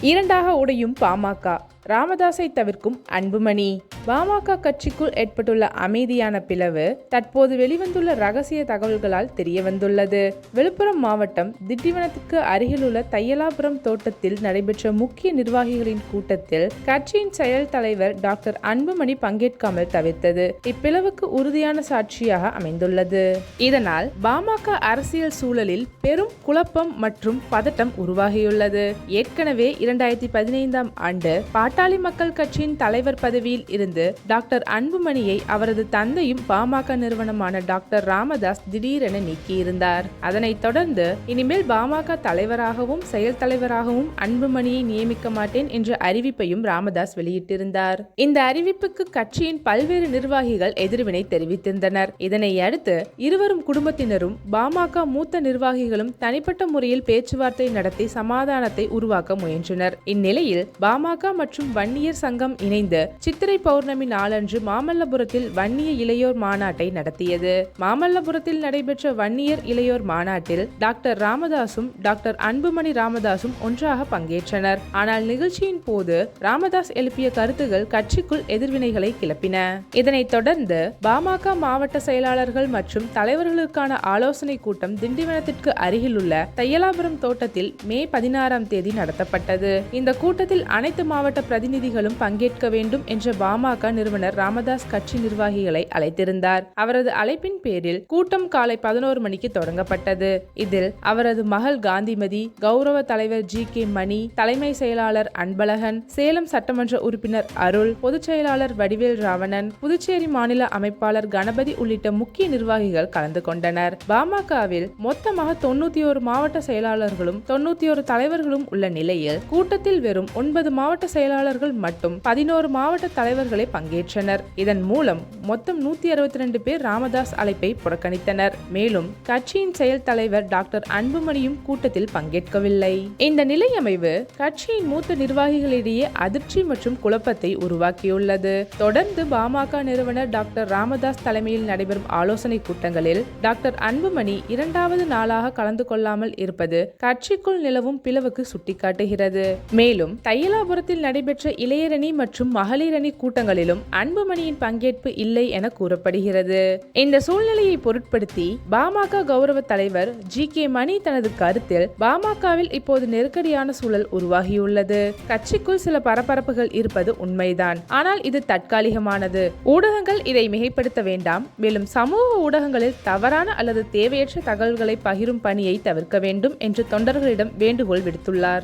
இரண்டாக உடையும் பாமக. ராமதாஸை தவிர்க்கும் அன்புமணி. பாமக கட்சிக்குள் ஏற்பட்டுள்ள அமைதியான பிளவு தற்போது வெளிவந்துள்ள ரகசிய தகவல்களால் தெரிய வந்துள்ளது விழுப்புரம் மாவட்டம் திண்டிவனத்துக்கு அருகிலுள்ள தையலாபுரம் தோட்டத்தில் நடைபெற்ற முக்கிய நிர்வாகிகளின் கூட்டத்தில் கட்சியின் செயல் தலைவர் டாக்டர் அன்புமணி பங்கேற்காமல் தவிர்த்தது இப்பிளவுக்கு உறுதியான சாட்சியாக அமைந்துள்ளது. இதனால் பாமக அரசியல் சூழலில் பெரும் குழப்பம் மற்றும் பதட்டம் உருவாகியுள்ளது. ஏற்கனவே இரண்டாயிரத்தி பதினைந்தாம் ஆண்டு பாட்டாளி மக்கள் கட்சியின் தலைவர் பதவியில் இருந்த டாக்டர் அன்புமணியை அவரது தந்தையும் பாமக நிறுவனமான டாக்டர் ராமதாஸ் திடீரென நீக்கியிருந்தார். அதனைத் தொடர்ந்து இனிமேல் பாமக தலைவராகவும் செயல் தலைவராகவும் அன்புமணியை நியமிக்க மாட்டேன் என்ற அறிவிப்பையும் ராமதாஸ் வெளியிட்டிருந்தார். இந்த அறிவிப்புக்கு கட்சியின் பல்வேறு நிர்வாகிகள் எதிர்வினை தெரிவித்திருந்தனர். இதனை அடுத்து இருவரும் குடும்பத்தினரும் பாமக மூத்த நிர்வாகிகளும் தனிப்பட்ட முறையில் பேச்சுவார்த்தை நடத்தி சமாதானத்தை உருவாக்க முயன்றனர். இந்நிலையில் பாமக மற்றும் வன்னியர் சங்கம் இணைந்து சித்திரை பௌர்ணமி பௌர்ணமி நாளன்று மாமல்லபுரத்தில் வன்னிய இளையோர் மாநாட்டை நடத்தியது. மாமல்லபுரத்தில் நடைபெற்ற வன்னியர் இளையோர் மாநாட்டில் டாக்டர் ராமதாசும் டாக்டர் அன்புமணி ராமதாசும் ஒன்றாக பங்கேற்றனர். ஆனால் நிகழ்ச்சியின் போது ராமதாஸ் எழுப்பிய கருத்துகள் கட்சிக்குள் எதிர்வினைகளை கிளப்பின. இதனைத் தொடர்ந்து பாமக மாவட்ட செயலாளர்கள் மற்றும் தலைவர்களுக்கான ஆலோசனை கூட்டம் திண்டிவனத்திற்கு அருகிலுள்ள தையலாபுரம் தோட்டத்தில் மே பதினாறாம் தேதி நடத்தப்பட்டது. இந்த கூட்டத்தில் அனைத்து மாவட்ட பிரதிநிதிகளும் பங்கேற்க வேண்டும் என்ற பாமக நிறுவனர் ராமதாஸ் கட்சி நிர்வாகிகளை அழைத்திருந்தார். அவரது அழைப்பின் பேரில் கூட்டம் காலை பதினோரு மணிக்கு தொடங்கப்பட்டது. இதில் அவரது மகள் காந்திமதி கௌரவ தலைவர் ஜி. கே. மணி தலைமை செயலாளர் அன்பழகன் சேலம் சட்டமன்ற உறுப்பினர் அருள் பொதுச் செயலாளர் வடிவேல் ராவணன் புதுச்சேரி மாநில அமைப்பாளர் கணபதி உள்ளிட்ட முக்கிய நிர்வாகிகள் கலந்து கொண்டனர். பாமகவில் மொத்தமாக தொண்ணூத்தி ஒரு மாவட்ட செயலாளர்களும் தொண்ணூத்தி ஒரு தலைவர்களும் உள்ள நிலையில் கூட்டத்தில் வெறும் ஒன்பது மாவட்ட செயலாளர்கள் மட்டும் பதினோரு மாவட்ட தலைவர்கள் பங்கேற்றனர். இதன் மூலம் மொத்தம் நூத்தி அறுபத்தி ரெண்டு பேர் ராமதாஸ் அழைப்பை புறக்கணித்தனர். மேலும் கட்சியின் செயல் தலைவர் டாக்டர் அன்புமணியும் கூட்டத்தில் பங்கேற்கவில்லை. இந்த நிலையமைவு கட்சியின் மூத்த நிர்வாகிகளிடையே அதிர்ச்சி மற்றும் குழப்பத்தை உருவாக்கியுள்ளது. தொடர்ந்து பாமக நிறுவனர் டாக்டர் ராமதாஸ் தலைமையில் நடைபெறும் ஆலோசனை கூட்டங்களில் டாக்டர் அன்புமணி இரண்டாவது நாளாக கலந்து கொள்ளாமல் இருப்பது கட்சிக்குள் நிலவும் பிளவுக்கு சுட்டிக்காட்டுகிறது. மேலும் தையலாபுரத்தில் நடைபெற்ற இளையரணி மற்றும் மகளிரணி கூட்டங்களிலும் அன்புமணியின் பங்கேற்பு இல்லை என கூறப்படுகிறது. இந்த சூழ்நிலையை பொருட்படுத்தி பாமக கௌரவ தலைவர் ஜி. கே. மணி தனது கருத்தில் பாமகவில் இப்போது நெருக்கடியான சூழல் உருவாகியுள்ளது. கட்சிக்குள் சில பரபரப்புகள் இருப்பது உண்மைதான். ஆனால் இது தற்காலிகமானது. ஊடகங்கள் இதை மிகைப்படுத்த வேண்டாம். மேலும் சமூக ஊடகங்களில் தவறான அல்லது தேவையற்ற தகவல்களை பகிரும் பணியை தவிர்க்க வேண்டும் என்று தொண்டர்களிடம் வேண்டுகோள் விடுத்துள்ளார்.